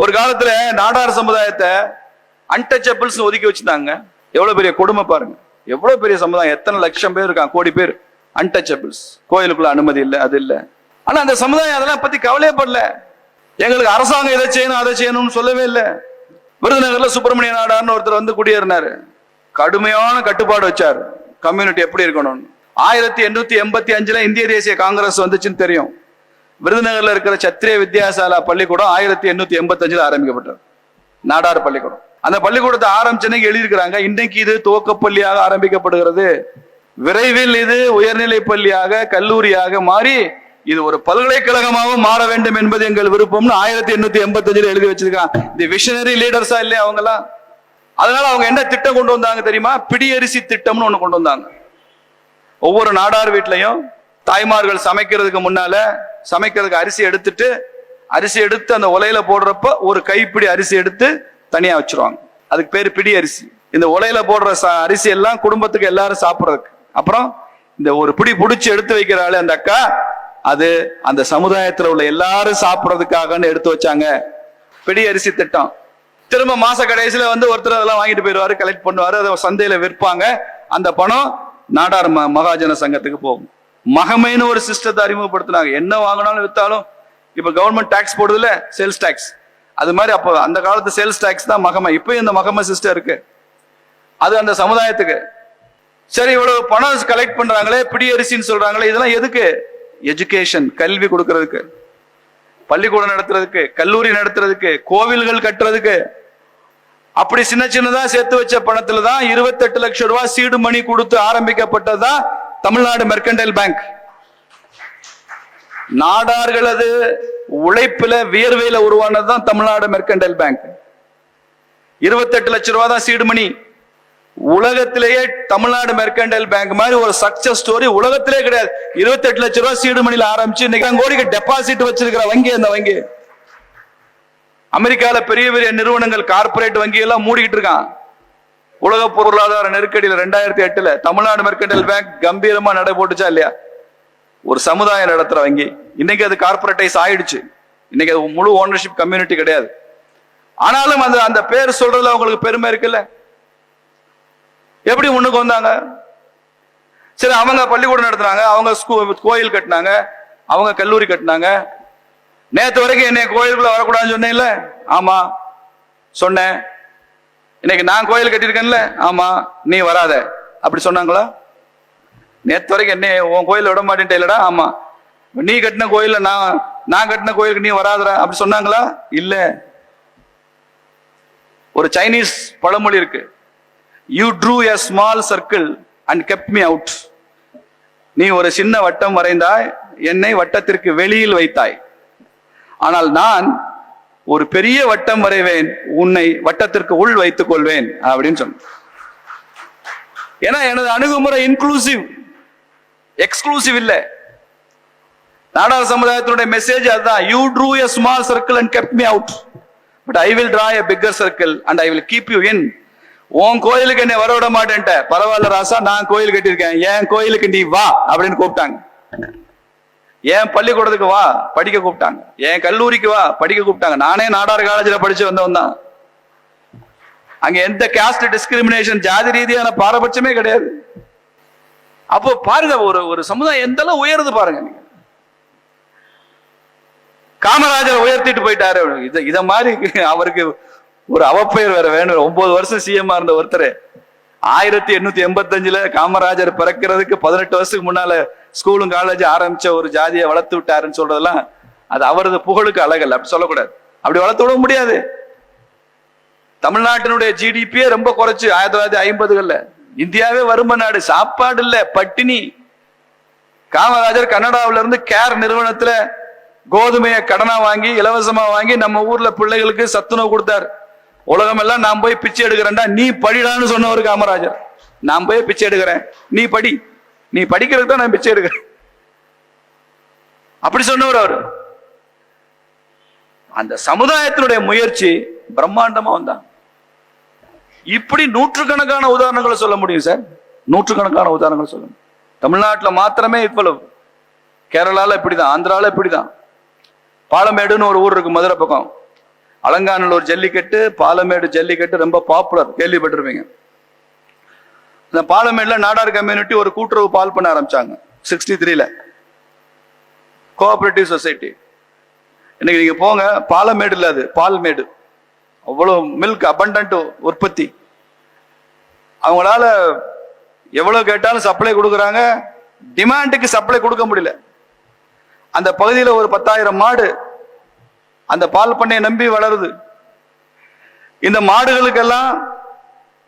ஒரு காலத்துல நாடார் சமுதாயத்தை அன்டச்சபிள்ஸ் ஒதுக்கி வச்சிருந்தாங்க. எவ்வளவு பெரிய கொடுமை பாருங்க. எவ்வளவு பெரிய சமுதாயம். எத்தனை லட்சம் பேர் இருக்காங்க. கோடி பேர். அன்டச்சபிள்ஸ் கோயிலுக்குள்ள அனுமதி இல்லை அது இல்லை. ஆனா அந்த சமுதாயம் அதெல்லாம் பத்தி கவலையப்படல எங்களுக்கு அரசாங்கம் இதை செய்யணும் அதை செய்யணும்னு சொல்லவே இல்லை. விருதுநகர்ல சுப்பிரமணிய நாடார்னு ஒருத்தர் வந்து குடியேறினாரு. கடுமையான கட்டுப்பாடு வச்சார். கம்யூனிட்டி எப்படி இருக்கணும்னு. ஆயிரத்தி எண்ணூத்தி எண்பத்தி அஞ்சுல இந்திய தேசிய காங்கிரஸ் வந்துச்சுன்னு தெரியும். விருதுநகர்ல இருக்கிற சத்திரிய வித்யாசாலா பள்ளிக்கூடம் ஆயிரத்தி எண்ணூத்தி எண்பத்தி அஞ்சுல ஆரம்பிக்கப்பட்டது. நாடார் பள்ளிக்கூடம். அந்த பள்ளிக்கூடத்தை ஆரம்பிச்சனைக்கு எழுதியிருக்கிறாங்க இன்னைக்கு இது துவக்கப்பள்ளியாக ஆரம்பிக்கப்படுகிறது. விரைவில் இது உயர்நிலை பள்ளியாக கல்லூரியாக மாறி இது ஒரு பல்கலைக்கழகமாகவும் மாற வேண்டும் என்பது எங்கள் விருப்பம்னு ஆயிரத்தி எண்ணூத்தி எண்பத்தி அஞ்சுல எழுதி வச்சிருக்கான் இந்த விஷனரி லீடர்ஸா இல்லையா அவங்க எல்லாம் அதனால அவங்க என்ன திட்டம் கொண்டு வந்தாங்க தெரியுமா? பிடியரிசி திட்டம்னு ஒண்ணு கொண்டு வந்தாங்க. ஒவ்வொரு நாடார் வீட்லையும் தாய்மார்கள் சமைக்கிறதுக்கு முன்னால சமைக்கிறதுக்கு அரிசி எடுத்துட்டு அரிசி எடுத்து அந்த உலையில போடுறப்ப ஒரு கைப்பிடி அரிசி எடுத்து தனியா வச்சிருவாங்க. அதுக்கு பேர் பிடி அரிசி. இந்த உலையில போடுற அரிசி எல்லாம் குடும்பத்துக்கு எல்லாரும் சாப்பிட்றதுக்கு. அப்புறம் இந்த ஒரு பிடி பிடிச்சி எடுத்து வைக்கிறாள் அந்த அக்கா அது அந்த சமுதாயத்துல உள்ள எல்லாரும் சாப்பிட்றதுக்காகன்னு எடுத்து வச்சாங்க. பிடி அரிசி திட்டம். திரும்ப மாச கடைசியில வந்து ஒருத்தர் அதெல்லாம் வாங்கிட்டு போயிடுவாரு கலெக்ட் பண்ணுவாரு அதை சந்தையில விற்பாங்க. அந்த பணம் நாடார் ம- மகாஜன சங்கத்துக்கு போகும். மகமைன்னு ஒரு சிஸ்டத்தை அறிமுகப்படுத்தினாங்க. என்ன வாங்கினாலும் வித்தாலும் இப்ப கவர்மெண்ட் டாக்ஸ் போடுதுல சேல்ஸ் டாக்ஸ் அது மாதிரி அப்போ அந்த காலத்து சேல்ஸ் டாக்ஸ் தான் மகமை. இப்பயும் இந்த மகமை சிஸ்டம் இருக்கு. அது அந்த சமுதாயத்துக்கு. சரி இவ்வளவு பணம் கலெக்ட் பண்றாங்களே பிடியரிசின்னு சொல்றாங்களே இதெல்லாம் எதுக்கு? எஜுகேஷன் கல்வி கொடுக்கறதுக்கு. பள்ளிக்கூடம் நடத்துறதுக்கு கல்லூரி நடத்துறதுக்கு கோவில்கள் கட்டுறதுக்கு. அப்படி சின்ன சின்னதா சேர்த்து வச்ச பணத்துல தான் இருபத்தெட்டு லட்சம் ரூபாய் சீடு மணி கொடுத்து ஆரம்பிக்கப்பட்டதுதான் தமிழ்நாடு மெர்கண்டைல் பேங்க் நாடார்களது உழைப்புல வியர்வையில உருவானதுதான் தமிழ்நாடு மெர்கண்டைல் பேங்க் இருபத்தெட்டு லட்சம் ரூபாய் தான் சீடு மணி உலகத்திலேயே தமிழ்நாடு மெர்கண்டைல் பேங்க் மாதிரி ஒரு சக்சஸ் ஸ்டோரி உலகத்திலே கிடையாது. இருபத்தெட்டு லட்ச ரூபாய் சீடு மணியில ஆரம்பிச்சு இன்னைக்கு கோடிக்கு டெபாசிட் வச்சிருக்கிற வங்கி அந்த வங்கி. அமெரிக்கால பெரிய பெரிய நிறுவனங்கள் கார்ப்பரேட் வங்கி எல்லாம் மூடிக்கிட்டு இருக்கான். உலக பொருளாதார நெருக்கடியில் ரெண்டாயிரத்தி எட்டுல தமிழ்நாடு மெர்கண்டல் பேங்க் கம்பீரமா நடை போட்டுச்சா இல்லையா? ஒரு சமுதாயம் நடத்துற வங்கி. இன்னைக்கு அது கார்ப்பரேட்டைஸ் ஆயிடுச்சு. இன்னைக்கு அது முழு ஓனர்ஷிப் கம்யூனிட்டி கிடையாது. ஆனாலும் அந்த அந்த பேர் சொல்றதுல அவங்களுக்கு பெருமை இருக்குல்ல? எப்படி முன்னுக்கு வந்தாங்க? சரி அவங்க பள்ளிக்கூடம் நடத்துனாங்க அவங்க ஸ்கூ கோயில் கட்டினாங்க அவங்க கல்லூரி கட்டினாங்க. நேற்று வரைக்கும் என்னை கோயிலுக்குள்ள வரக்கூடாதுன்னு சொன்னேன்ல? ஆமா. சொன்னேன். இன்னைக்கு நான் கோயில் கட்டியிருக்கேன்ல ஆமா நீ வராத. அப்படி சொன்னாங்களா? நேற்று வரைக்கும் என்ன உன் கோயில் விட மாட்டேன்ட்டே இல்லடா ஆமா. நீ கட்டின கோயில்ல நான் நான் கட்டின கோயிலுக்கு நீ வராதடா. அப்படி சொன்னாங்களா? இல்ல. ஒரு சைனீஸ் பழமொழி இருக்கு. You drew a small circle and kept me out நீ ஒரு சின்ன வட்டம் வரைந்தாய் என்னை வட்டத்திற்கு வெளியில் வைத்தாய். ஆனால் நான் ஒரு பெரிய வட்டம் வரைவேன் உன்னை வட்டத்திற்கு உள் வைத்துக் கொள்வேன் அப்படின்னு சொன்ன ஏன்னா எனது அணுகுமுறை இன்க்ளூசிவ் எக்ஸ்க்ளூசிவ் இல்லை. நாடார் சமுதாயத்தினுடைய மெசேஜ் அதுதான். You drew a small circle and kept me out but I will draw a bigger circle and I will keep you in உன் கோயிலுக்கு என்னை வர விட மாட்டேன்ட்ட. பரவாயில்ல ராசா நான் கோயில் கட்டியிருக்கேன். என் கோயிலுக்கு நீ வா அப்படின்னு கூப்பிட்டாங்க. என் பள்ளிக்கூடத்துக்கு வா? படிக்க கூப்பிட்டாங்க. என் கல்லூரிக்கு வா? படிக்க கூப்பிட்டாங்க. நானே நாடார் காலேஜில் படிச்சு வந்தவன் தான். அங்க எந்த காஸ்ட் டிஸ்கிரிமினேஷன் ஜாதி ரீதியான பாரபட்சமே கிடையாது. அப்போ பாருங்க ஒரு ஒரு சமுதாயம் எந்த அளவு உயருது பாருங்க நீங்க. காமராஜர் உயர்த்திட்டு போயிட்டாரு. இதை இதை மாதிரி அவருக்கு ஒரு அவப்பெயர் வேற வேணும். ஒன்பது வருஷம் சிஎம் இருந்த ஒருத்தர். ஆயிரத்தி எண்ணூத்தி எண்பத்தஞ்சுல காமராஜர் பிறக்கிறதுக்கு பதினெட்டு வருஷத்துக்கு முன்னால ஸ்கூலும் காலேஜ் ஆரம்பிச்ச ஒரு ஜாதியை வளர்த்து விட்டாருன்னு சொல்றதெல்லாம் அது அவரது புகழுக்கு அழகல்ல. அப்படி சொல்லக்கூடாது. அப்படி வளர்த்து விட முடியாது. தமிழ்நாட்டினுடைய ஜிடிபியே ரொம்ப குறைச்சு ஆயிரத்தி தொள்ளாயிரத்தி ஐம்பதுகள்ல. இந்தியாவே வறும நாடு சாப்பாடு இல்ல பட்டினி. காமராஜர் கனடாவில இருந்து கேர் நிறுவனத்துல கோதுமையை கடனா வாங்கி இலவசமா வாங்கி நம்ம ஊர்ல பிள்ளைகளுக்கு சத்துணவு கொடுத்தார். உலகம் எல்லாம் நான் போய் பிச்சை எடுக்கிறேன்டா நீ படிடான்னு சொன்ன ஒரு காமராஜர். நான் போய் பிச்சை எடுக்கிறேன். நீ படி. நீ படிக்கிறதுக்கு தான் நான் பிச்சை எடுக்கிறேன். அப்படி சொன்னவர் அவர். அந்த சமுதாயத்தினுடைய முயற்சி பிரம்மாண்டமா வந்தான். இப்படி நூற்றுக்கணக்கான உதாரணங்களை சொல்ல முடியும் சார். நூற்றுக்கணக்கான உதாரணங்கள் சொல்ல முடியும். தமிழ்நாட்டில் மாத்திரமே இவ்வளவு. கேரளாவில் இப்படிதான் ஆந்திரால இப்படிதான். பாலமேடுன்னு ஒரு ஊர் இருக்கு மதுரை பக்கம். அலங்காநல்லூர் ஜல்லிக்கட்டு பாலமேடு ஜல்லிக்கட்டு ரொம்ப பாப்புலர் கேள்விப்பட்டிருப்பீங்க. இந்த பாலமேடில் நாடார் கம்யூனிட்டி ஒரு கூட்டுறவு பால் பண்ண ஆரம்பிச்சாங்க. சிக்ஸ்டி த்ரீல கோஆபரேட்டிவ் சொசைட்டி இன்னைக்கு நீங்க போங்க பாலமேடுல அது பால்மேடு அவ்வளோ மில்க் abundant உற்பத்தி. அவங்களால எவ்வளவு கேட்டாலும் சப்ளை கொடுக்குறாங்க டிமாண்டுக்கு சப்ளை கொடுக்க முடியல. அந்த பகுதியில் ஒரு பத்தாயிரம் மாடு அந்த பால் பண்ணையை நம்பி வளருது. இந்த மாடுகளுக்கெல்லாம்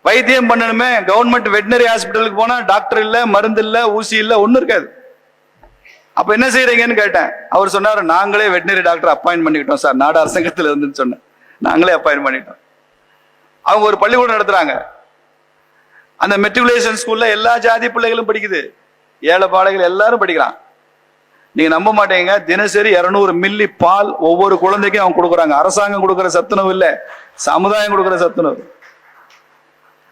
வைத்தியம் பண்ணணுமே. கவர்மெண்ட் வெட்டினரி ஹாஸ்பிட்டலுக்கு போனா டாக்டர் இல்ல மருந்து இல்ல ஊசி இல்ல ஒன்றும் இருக்காது. அப்ப என்ன செய்யறீங்கன்னு கேட்டேன். அவர் சொன்னாரு நாங்களே வெட்டினரி டாக்டர் அப்பாயின் பண்ணிக்கிட்டோம் சார். நாடு அரசாங்கத்துல இருந்துன்னு சொன்னேன். நாங்களே அப்பாயின் பண்ணிட்டோம். அவங்க ஒரு பள்ளிக்கூடம் நடத்துறாங்க. அந்த மெட்ரிகுலேஷன் ஸ்கூல்ல எல்லா ஜாதி பிள்ளைகளும் படிக்குது. ஏழை பாளைகள் எல்லாரும் படிக்கிறான். நீங்க நம்ப மாட்டீங்க. தினசரி 200 மில்லி பால் ஒவ்வொரு குழந்தைக்கும் அவங்க கொடுக்குறாங்க. அரசாங்கம் கொடுக்குற சத்துணவு இல்ல சமுதாயம் கொடுக்குற சத்துணவு.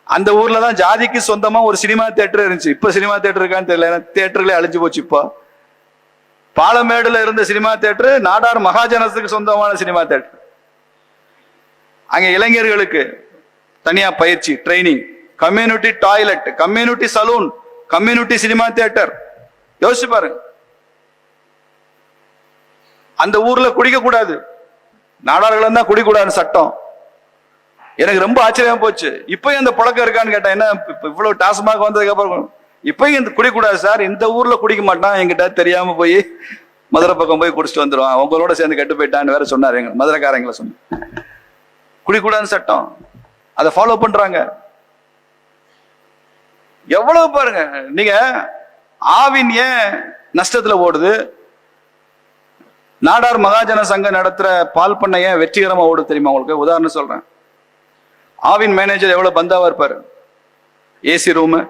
அந்த ஊர்ல தான் ஜாதிக்கு சொந்தமா ஒரு சினிமா தேட்டர் இருந்துச்சு. இப்ப சினிமா தேட்டர் இருக்கான்னு தெரியல. தேட்டர்களே அழிஞ்சு போச்சு இப்போ. பாலமேடுல இருந்த சினிமா தேட்டர் நாடார் மகாஜனத்துக்கு சொந்தமான சினிமா தேட்டர் அங்க இளைஞர்களுக்கு தனியா பயிற்சி training community toilet community saloon community cinema theatre யோசிச்சு பாருங்க. அந்த ஊர்ல குடிக்க கூடாது நாடார்கள் தான் குடிக்கூடாது சட்டம். எனக்கு ரொம்ப ஆச்சரியமா போச்சு. இப்பயும் அந்த பழக்கம் இருக்கான்னு கேட்டேன் என்ன இவ்வளவு டாஸ்மாக் வந்ததுக்கு அப்புறம் இப்பயும் இந்த குடிக்கூடாது சார். இந்த ஊர்ல குடிக்க மாட்டான். என்கிட்ட தெரியாம போய் மதுரை பக்கம் போய் குடிச்சிட்டு வந்துருவான். உங்களோட சேர்ந்து கெட்டு போயிட்டான்னு வேற சொன்னாரு எங்க மதுரைக்காரங்களை சொன்ன. குடிக்கூடாதுன்னு சட்டம். அதை ஃபாலோ பண்றாங்க. எவ்வளவு பாருங்க. நீங்க ஆவின் ஏன் நஷ்டத்துல ஓடுது? நாடார் மகாஜன சங்கம் நடத்துற பால் பண்ணை ஏன் வெற்றிகரமா ஓடுது தெரியுமா உங்களுக்கு? உதாரணம் சொல்றேன். ஆவின் மேனேஜர் எவ்வளவு பந்தாவா இருப்பாரு? ஏசி ரூமு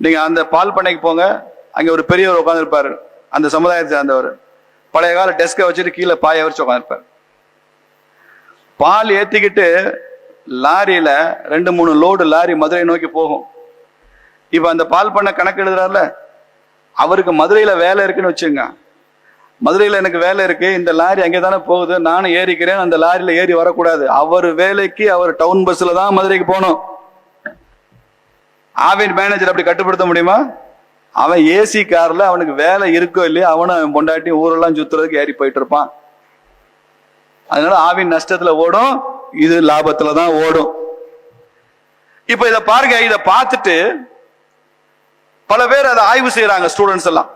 நீங்க அந்த பால் பண்ணைக்கு போங்க. அங்க ஒரு பெரியவர் உட்காந்துருப்பாரு அந்த சமுதாயத்தை சேர்ந்தவர். பழைய கால டெஸ்கை வச்சுட்டு கீழே பாய வச்சு உட்காந்துருப்பார் பால் ஏத்திக்கிட்டு லாரியில ரெண்டு மூணு லோடு லாரி மதுரை நோக்கி போகும். இப்ப அந்த பால் பண்ண கணக்கு எழுதுறாருல? அவருக்கு மதுரையில வேலை இருக்குன்னு வச்சுங்க மதுரையில் எனக்கு வேலை இருக்கு. இந்த லாரி அங்கே தானே போகுது. நானும் ஏறிக்கிறேன். அந்த லாரியில ஏறி வரக்கூடாது. அவர் வேலைக்கு அவர் டவுன் பஸ்ல தான் மதுரைக்கு போகணும். ஆவின் மேனேஜர் அப்படி கட்டுப்படுத்த முடியுமா? அவன் ஏசி கார்ல அவனுக்கு வேலை இருக்கோ இல்லையோ அவனும் அவன் பொண்டாட்டி ஊரெல்லாம் சுத்துறதுக்கு ஏறி போயிட்டு இருப்பான். அதனால ஆவின் நஷ்டத்துல ஓடும். இது லாபத்துல தான் ஓடும். இப்ப இதை பாருங்க. இதை பார்த்துட்டு பல பேர் அதை ஆய்வு செய்யறாங்க ஸ்டூடெண்ட்ஸ் எல்லாம்.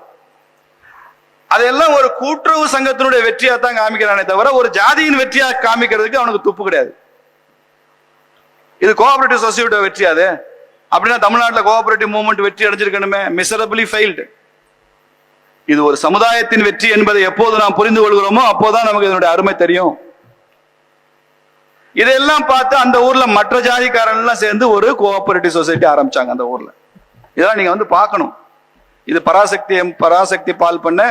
அதெல்லாம் ஒரு கூட்டுறவு சங்கத்தினுடைய வெற்றியா தான் காமிக்கிறானே தவிர ஒரு ஜாதியின் வெற்றியா காமிக்கிறதுக்கு அவனுக்கு துப்பு கிடையாது. இது கோஆபரேட்டிவ் சொசைட்டியோட வெற்றி அது. அப்படின்னா தமிழ்நாட்டில் கோஆபரேட்டிவ் மூவ்மெண்ட் வெற்றி அடைஞ்சிருக்கணுமே. மிசரபிளி ஃபெயில்டு இது ஒரு சமுதாயத்தின் வெற்றி என்பதை எப்போது நாம் புரிந்து கொள்கிறோமோ அப்போதான் நமக்கு இதனுடைய அருமை தெரியும். இதெல்லாம் பார்த்து அந்த ஊர்ல மற்ற ஜாதிக்காரன் எல்லாம் சேர்ந்து ஒரு கோஆபரேட்டிவ் சொசைட்டி ஆரம்பிச்சாங்க அந்த ஊர்ல. இதெல்லாம் நீங்க வந்து பார்க்கணும். இது பராசக்தி பராசக்தி பால் பண்ண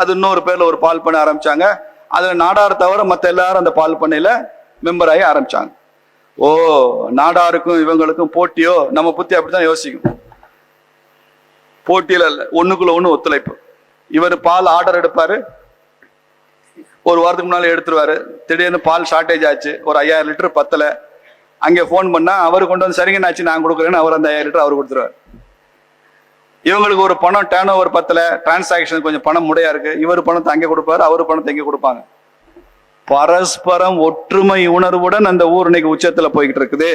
அது இன்னொரு பேரில் ஒரு பால் பண்ண ஆரம்பித்தாங்க அதில் நாடார் தவிர மற்ற எல்லாரும் அந்த பால் பண்ணையில் மெம்பர் ஆகி ஆரம்பித்தாங்க ஓ நாடாருக்கும் இவங்களுக்கும் போட்டியோ? நம்ம புத்தி அப்படித்தான் யோசிக்கும். போட்டியில் இல்லை ஒண்ணுக்குள்ள ஒன்று ஒத்துழைப்பு. இவர் பால் ஆர்டர் எடுப்பார். ஒரு வாரத்துக்கு முன்னால் எடுத்துருவார். திடீர்னு பால் ஷார்ட்டேஜ் ஆச்சு. ஒரு ஐயாயிரம் லிட்டர் பத்தலை. அங்கே ஃபோன் பண்ணால் அவர் கொண்டு வந்து சரிங்கன்னாச்சு நான் கொடுக்குறேன்னு அவர் அந்த ஐயாயிரம் லிட்டர் அவர் கொடுத்துருவாரு. இவங்களுக்கு ஒரு பணம் டேர்ன் ஓவர் பத்தில் டிரான்சாக்ஷன் கொஞ்சம் பணம் முடையா இருக்கு. இவர் பணத்தை அங்கே கொடுப்பாரு அவர் பணத்தை இங்கே கொடுப்பாங்க. பரஸ்பரம் ஒற்றுமை உணர்வுடன் அந்த ஊர் இன்னைக்கு உச்சத்தில் போய்கிட்டு இருக்குது.